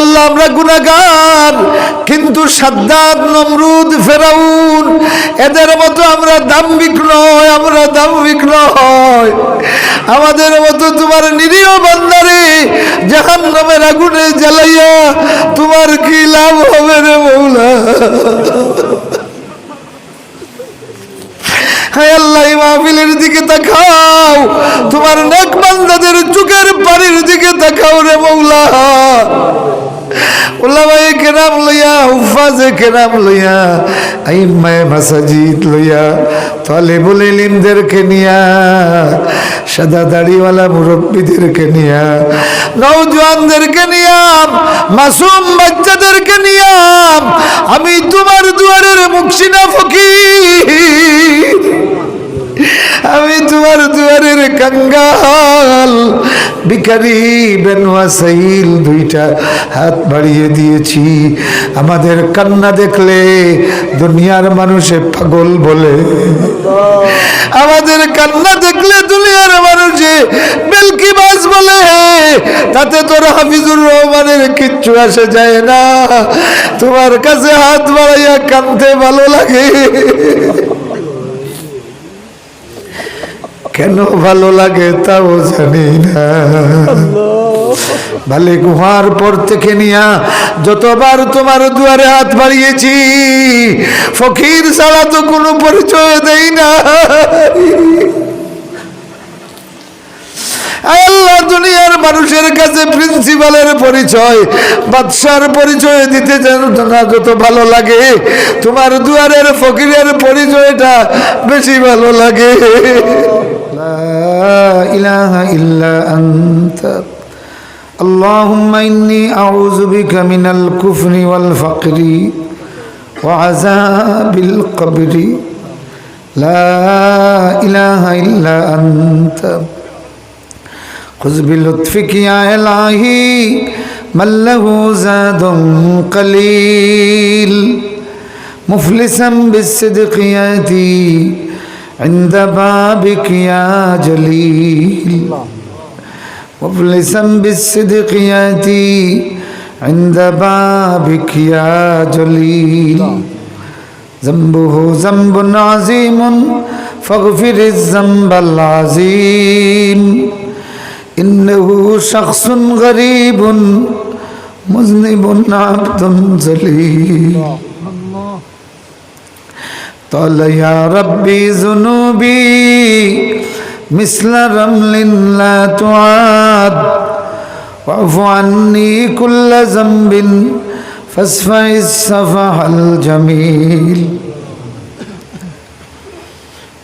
আল্লাহ, আমরা গুনাহগার। কিন্তু সাদ্দাত নমরুদ, ফেরাউন, এদের মতো আমরা দাম্ভিক নয়, আমরা দাম্ভিক নয়। আমাদের মতো তোমার নিরীহ বান্দারে জাহান নামের আগুনে জ্বালাইয়া তোমার কি লাভ হবে রে মৌলা? দিকে তাকাও। তোমার নেক বান্দাদের চোখের দিকে তাকাও রে মৌলা। ওলামায়ে কেরাম লইয়া হুফাজে কেরাম লইয়া, আইম্মায়ে মাসাজিদ লইয়া, তালেবুল ইলিমদেরকে নিয়া, সাদা দাড়িওয়ালা মুরব্বীদেরকে নিয়া নৌজওয়ানদেরকে নিয়া, মাসুম বাচ্চাদেরকে নিয়া, আমি তোমার দুয়ারের মুখশিনা ফকির। আমি তোমার দুয়ারের কাঙ্গাল। বিকারি বেনুয়া সাইল দুইটা হাত বাড়িয়ে দিয়েছি। আমাদের কান্না দেখলে দুনিয়ার মানুষে পাগল বলে। আমাদের কান্না দেখলে দুনিয়ার মানুষে বেলকি বাস বলে। তাতে তোর হাফিজুর রহমানের কিচ্ছু আসে যায় না। তোমার কাছে হাত বাড়াইয়া কানতে ভালো লাগে। কেন ভালো লাগে তাও জানি না। ভালে গুহার পর থেকে নিয়া যতবার তোমার দুয়ারে হাত বাড়িয়েছি ফকির ছাড়া তো কোনো পরিচয় দেই না। আল্লাহ দুনিয়ার মানুষের কাছে প্রিন্সিপালের পরিচয় বাদশার পরিচয় দিতে জানো না যত ভালো লাগে তোমার দুয়ারের ফকিরের পরিচয়টা বেশি ভালো লাগে لا إله إلا أنت اللهم إني أعوذ بك من الكفر والفقر وعذاب القبر لا إله إلا أنت خذ بلطفك يا إلهي من له زاد قليل مفلسا بالصدق يأتي عند بابك يا جليل مفلسا بالصدق يأتي عند بابك يا جليل ذنبه ذنب عظيم فاغفر الذنب العظيم إنه شخص غريب مذنب عبد ذليل قال يا ربي ذنوبي مثل رمل لا تعاد واعف عني كل ذنب فاصفع الصفح الجميل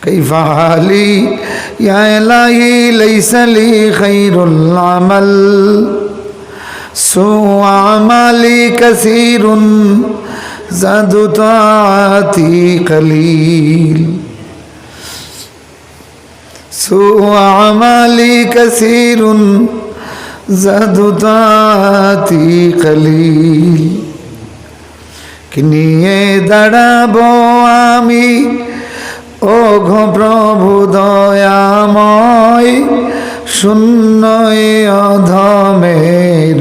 كيف حالي يا إلهي ليس لي خير العمل سوء عملي كثير زاد طاعتي قليل سوء عملي كثير زاد طاعتي قليل كني دڑا بو آمي ও ঘো প্রভু দয়াময় শূন্য অধমের,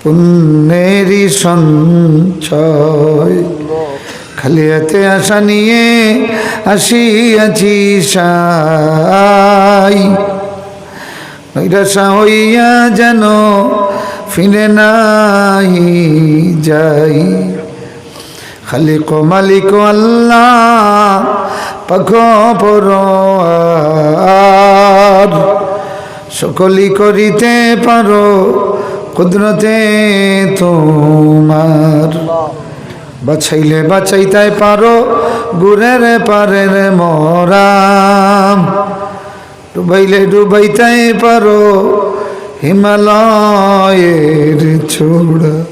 পুণ্যেরই সঞ্চয়। খালি হাতে আশা নিয়ে আসিয়াছি সাই। নৈরাশা হইয়া যেন ফিরে নাই যাই। খালিক মালিক আল্লাহ পাখ পর সকলি করিতে পারো কুদরতে তোমার। বাছাইলে বাছাইতে পারো গুরের পারের মরাম। ডুবাইলে ডুবাইতে পারো হিমালয়ের ছোড়া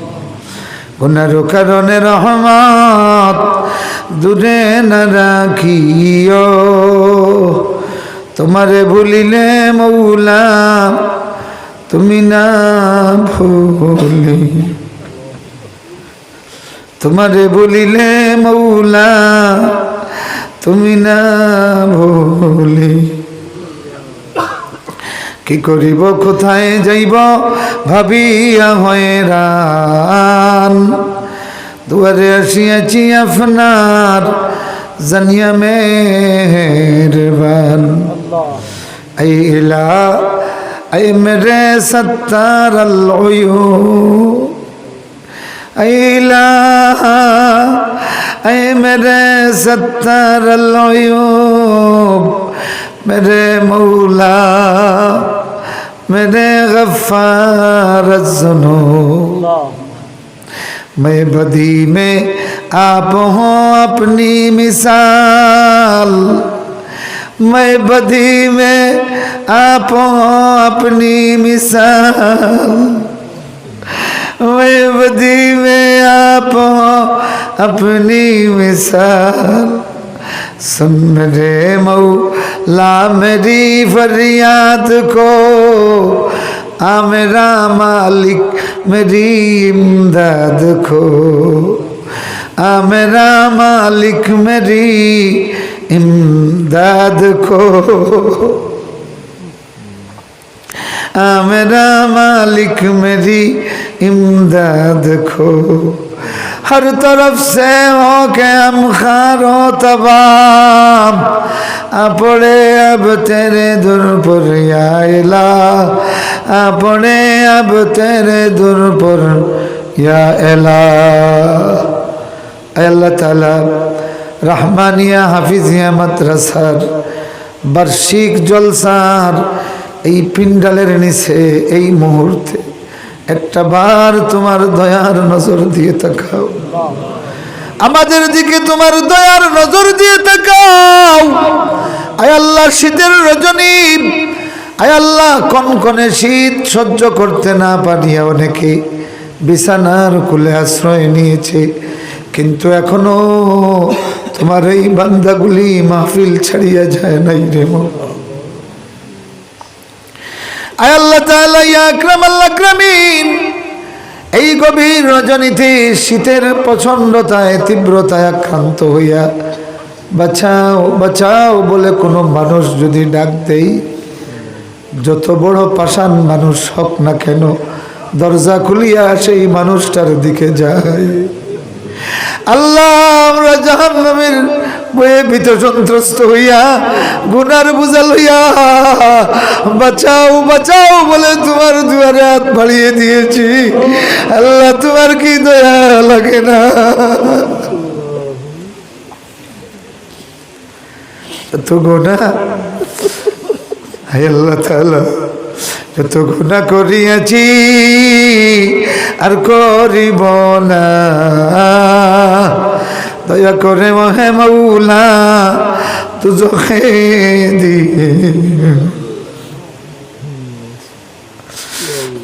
ওনার কারণে রহমত দূরে না রাখিও। তোমারে ভুলিলে মৌলা, তুমি না ভুলি। তোমারে বলিলে মৌলা, তুমি না ভুলি। কি করিব, কোথায় যাইব ভাবিয়া হয় রান। দুয়ারে আসিয়াছি আপনার জানিয়া মেহরবান। এই ইলা এই মেরে সত্তার আল্লাহু ইলা এই মেরে সত্তার আল্লাহু মেরে মৌলা मेरे गफार सुनो मैं बदी में आप हो अपनी मिसाल। मैं बदी में आप हो अपनी मिसाल। मैं बदी में आप हो अपनी मिसाल। सुन रे मौला मेरी फरियाद को। आ मेरा मालिक मेरी इमदाद को। आ मेरा मालिक मेरी इमदाद को। आ मेरा मालिक मेरी इमदाद को। ہر طرف سے ہو کے ہم خار و تبام اپنے اب تیرے در پر یا الہ اپنے اب تیرے در پر یا الہ اے اللہ تعالی رحمانیہ حافظیہ مدرسار বার্ষিক جلسار ای پنڈلر نیسے ای مہورتے একটা বার তোমার দয়ার নজর দিয়ে তাকাও। আমাদের দিকে তোমার দয়ার নজর দিয়ে তাকাও। আয় আল্লাহ, শীতের রজনী। আয় আল্লাহ, কনকনে শীত সহ্য করতে না পারিয়া অনেকে বিছানার কুলে আশ্রয় নিয়েছে। কিন্তু এখনও তোমার এই বান্দাগুলি মাহফিল ছাড়িয়া যায় নাই রে মো। এই গভীর রজনীতে শীতের প্রচণ্ডতায়, তীব্রতায় আক্রান্ত হইয়া, বাঁচাও বাঁচাও বলে কোনো মানুষ যদি ডাক দেই, যত বড় পাষাণ মানুষ হোক না কেন, দরজা খুলিয়া সেই মানুষটার দিকে যায়। আল্লাহ আমরা জাহান নামের বয়ে ভীত সন্ত্রস্ত হইয়া গুনার বুঝা লইয়া, বাঁচাও বাঁচাও বলে তোমার দুয়ারে হাত বাড়িয়ে দিয়েছি। আল্লাহ, তোমার কি দয়া লাগে না? এত গোনা আল্লাহ তাআলা যত গুণা করিয়াছি, আর করিব না। দয়া করে মহে মৌলা তু চোখে দিয়ে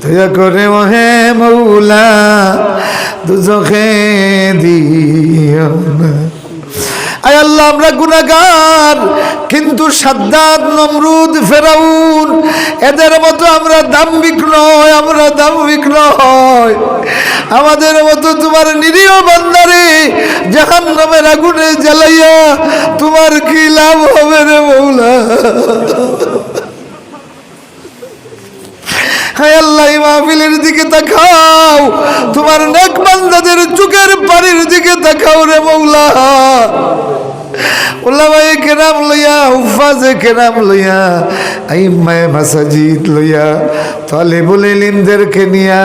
দয়া করে মহে মৌলা তু দিও না আয় আল্লাহ, আমরা গুনাগার কিন্তু সাদ্দাত নমরুদ, ফেরাউন, এদের মতো আমরা দাম্ভিক নয়, আমরা দাম্ভিক নয়। আমাদের মতো তোমার নিরীহ বান্দারে জাহান নামের আগুনে জ্বালাইয়া তোমার কি লাভ হবে রে মৌলা? আল্লাহ মাহফিলের দিকে তাকাও। তোমার নেক বান্দাদের চোখের পানির দিকে তাকাও রে মৌলা। ওলামায়ে কেরাম লইয়া হুফাজে কেরাম লইয়া, আইম্মায়ে মাসাজিদ লইয়া, তালেবুল ইলমদেরকে নিয়া,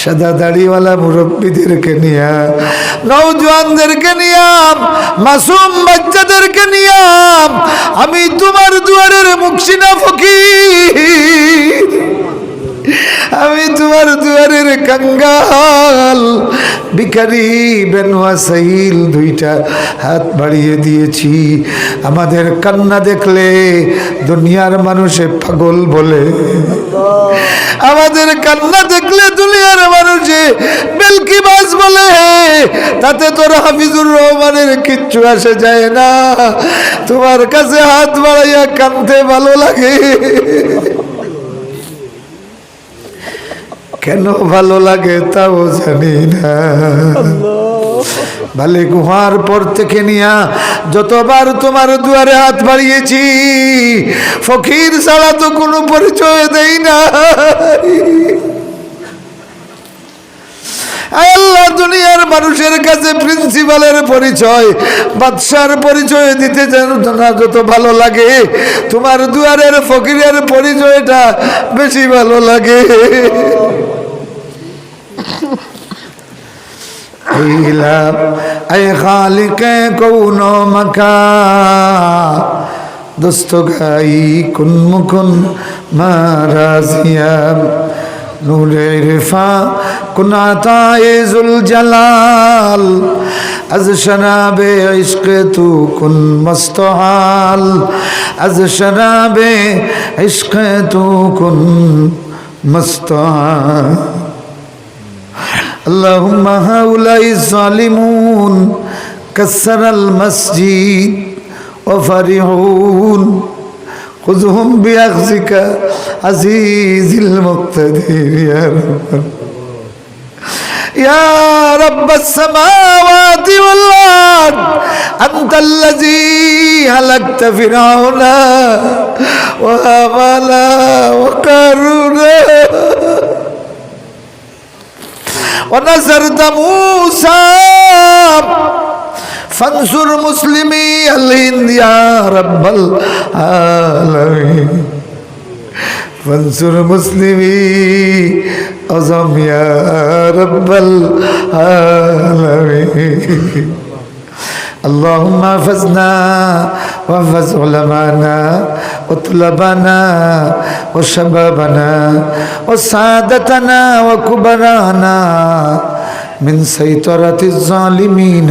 সাদা দাড়িওয়ালা মুরব্বীদেরকে নিয়া নৌজওয়ানদেরকে নিয়া, মাসুম বাচ্চাদেরকে নিয়া, আমি তোমার দুয়ারের মুখসিনা ফকির। আমি তোমার দুয়ারের কঙ্গাল বিকারি বেনুয়া সাহিল দুইটা হাত বাড়িয়ে দিয়েছি। আমাদের কান্না দেখলে দুনিয়ার মানুষে পাগল বলে। আমাদের কান্না দেখলে দুনিয়ার মানুষে বেলকি বাস বলে। তাতে তোর হাফিজুর রহমানের কিচ্ছু আসে যায় না। তোমার কাছে হাত বাড়াইয়া কানতে ভালো লাগে। কেন ভালো লাগে তাও জানি না। ভালে গুহার পর থেকে নিয়া যতবার তোমার দুয়ারে হাত বাড়িয়েছি, ফকির ছাড়া তো কোনো পরিচয় দেই না। আল্লাহ, দুনিয়ার মানুষের কাছে প্রিন্সিপালের পরিচয়, বাদশার পরিচয় দিতে জানো না যত ভালো লাগে, তোমার দুয়ারের ফকিরের পরিচয়টা বেশি ভালো লাগে। حیلا اے خالق کون و مکان دوستو گائی کن مکن مارازیام نور رفا کن عطائے ذوالجلال از شناب عشق تو کن مستحال از شناب عشق تو کن مستحال اللهم هؤلاء الظالمون كسر المسجد وفرحون خذهم بأخذك عزيز المقتدر يا رب يا رب السماوات والأرض أنت الذي هلكت فرعون وهامان وقارون ونصرت موسى فانصر مسلمي الهند يا رب العالمين فانصر مسلمي أعظم يا رب العالمين اللهم احفظنا واحفظ علمانا وطلبنا وشبابنا وسادتنا وكبرانا من سيطرة الظالمين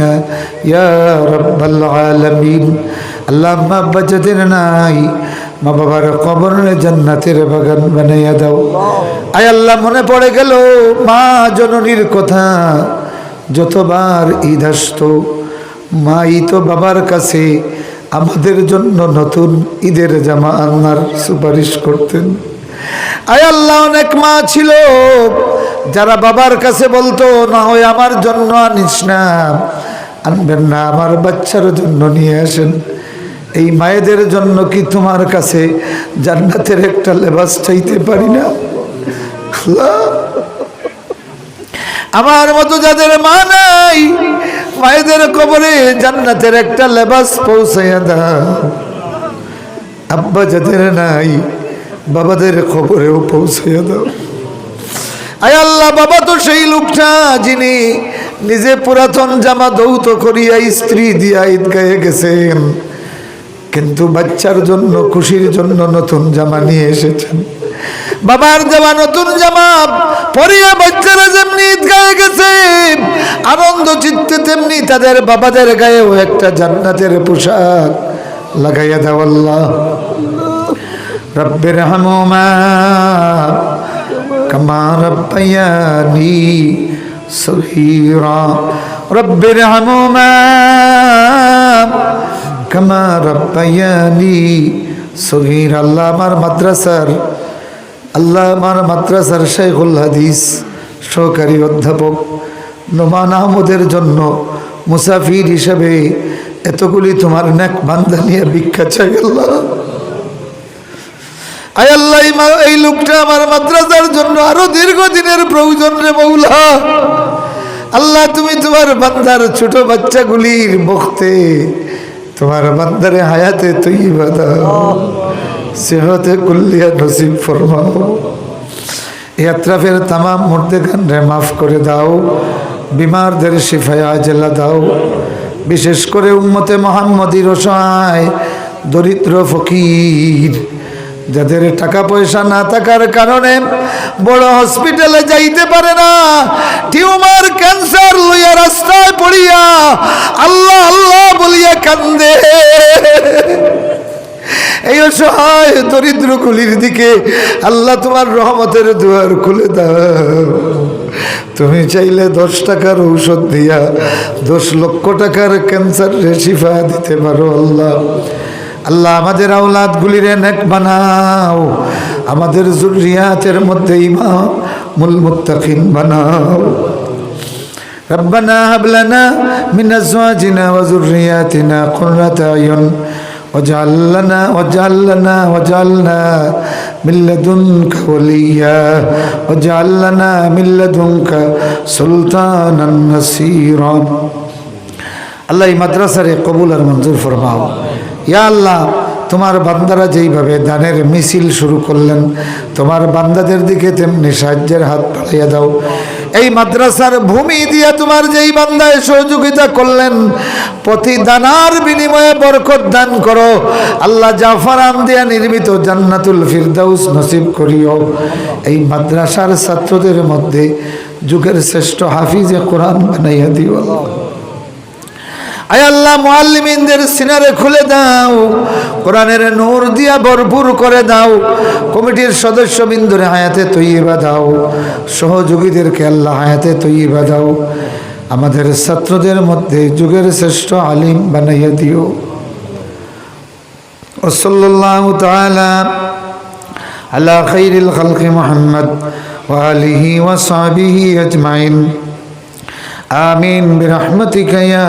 يا رب العالمين اللهم بجدناي মা বাবার কবর জান্নাতের বাগান বানাইয়া দাও আয় আল্লাহ মনে পড়ে গেল মা জননীর কথা যতবার ঈদ আসতো মাই তো বাবার কাছে আমাদের জন্য নতুন ঈদের জামা আনার সুপারিশ করতেন। আয় আল্লাহ, অনেক মা ছিল। যারা বাবার কাছে বলতো, না হয় আমার জন্য আনিস না, আনবেন না, আমার বাচ্চার জন্য নিয়ে আসেন। এই মায়েদের জন্য কি তোমার কাছে জান্নাতের একটা লেবাস চাইতে পারি না? আমার মতো যাদের মা নাই মায়েদের কবরে জান্নাতের একটা লেবাস পৌঁছাইয়া দাও। আব্বা যাদের নাই, বাবাদের খবরেও পৌঁছাইয়া দাও। আয় আল্লাহ, বাবা তো সেই লোকটা যিনি নিজে পুরাতন জামা দৌত করিয়া স্ত্রী দিয়া ঈদগাহে গেছেন, কিন্তু বাচ্চার জন্য, খুশির জন্য নতুন জামা নিয়ে এসেছেন। বাবার জামা, নতুন জামা পরিয়া বাচ্চারা যেমনি ঈদগাহে গেছে, আনন্দ চিত্তে তেমনি তাদের বাবাদের গায়েও একটা জান্নাতের পোশাক লাগাইয়া দাও আল্লাহ রব্বের হামুমা كما ربياني صغيرا رب ارحمهما كما ربياني صغيرا আল্লাহ আমার মাদ্রাসার আল্লাহ আমার মাদ্রাসার শেখুল হাদিস সহকারী অধ্যাপক নোমান আহমদের জন্য মুসাফির হিসেবে এতগুলি তোমার নেক বান্ধা নিয়ে আয় আল্লাহ, এই লোকটা আমার মাদ্রাসার জন্য আরও দীর্ঘদিনের প্রয়োজন রে আল্লাহ, তুমি তোমার বান্দার ছোট বাচ্চাগুলির বখতে তোমার বান্দারে হায়াতে তুই সেহতে কুল্লিয়া নসিব ফরমাও। এই আত্রাফের তামাম রে মাফ করে দাও। বিমারদের শিফায়া জেলা দাও। বিশেষ করে উম্মতে মোহাম্মদীর অসহায় দরিদ্র ফকির, যাদের টাকা পয়সা না থাকার কারণে বড় হসপিটালে যাইতে পারে না। টিউমার ক্যান্সার লইয়া রাস্তায় পড়িয়া আল্লাহ আল্লাহ বলিয়া কান্দে। এই অসহায় দরিদ্র কুলির দিকে আল্লাহ তোমার রহমতের দুয়ার খুলে দাও। তুমি চাইলে দশ টাকার ঔষধ দিয়া দশ লক্ষ টাকার ক্যান্সার শিফা দিতে পারো আল্লাহ আল্লাহ আমাদের আওলাদ গুলিরে নেক বানাও আমাদের জুরিয়াতের মধ্যে ইমাম মুল মুত্তাকিন বানাও ربنا هب لنا من ازواجنا وذرياتنا قرة اعين واجعل لنا واجعل لنا واجعلنا من لدنك وليا واجعل لنا من لدنك سلطانا نصيرا আল্লাহ এই মাদ্রাসারে কবুল আর মঞ্জুর ফরমাও ইয়া আল্লাহ তোমার বান্দারা যেইভাবে দানের মিছিল শুরু করলেন তোমার বান্দাদের দিকে তেমনি সাহায্যের হাত বাড়াইয়া দাও এই মাদ্রাসার ভূমি দিয়ে তোমার যেই বান্দায় সহযোগিতা করলেন প্রতি দানার বিনিময়ে বরকত দান করো। আল্লাহ জাফর দিয়া নির্মিত জান্নাতুল ফিরদাউস নসিব করিও। এই মাদ্রাসার ছাত্রদের মধ্যে যুগের শ্রেষ্ঠ হাফিজে কোরআন বানাইয়া দিও আল্লাহ। আয় আল্লাহ মুআল্লিমিনদের সিনারে খুলে দাও কোরআনের নূর দিয়া ভরপুর করে দাও কমিটির সদস্যবৃন্দরে হায়াতে তৈবা দাও সহযোগীদেরকে আল্লাহ হায়াতে তৈবা দাও আমাদের ছাত্রদের মধ্যে যুগের শ্রেষ্ঠ আলিম বানাইয়া দিও ওসল্লাহ তাআলা আলা খাইরিল খালকি মোহাম্মদ وآله وصحبه أجمعين آمين برحمتك يا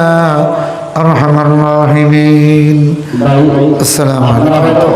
أرحم الراحمين السلام عليكم.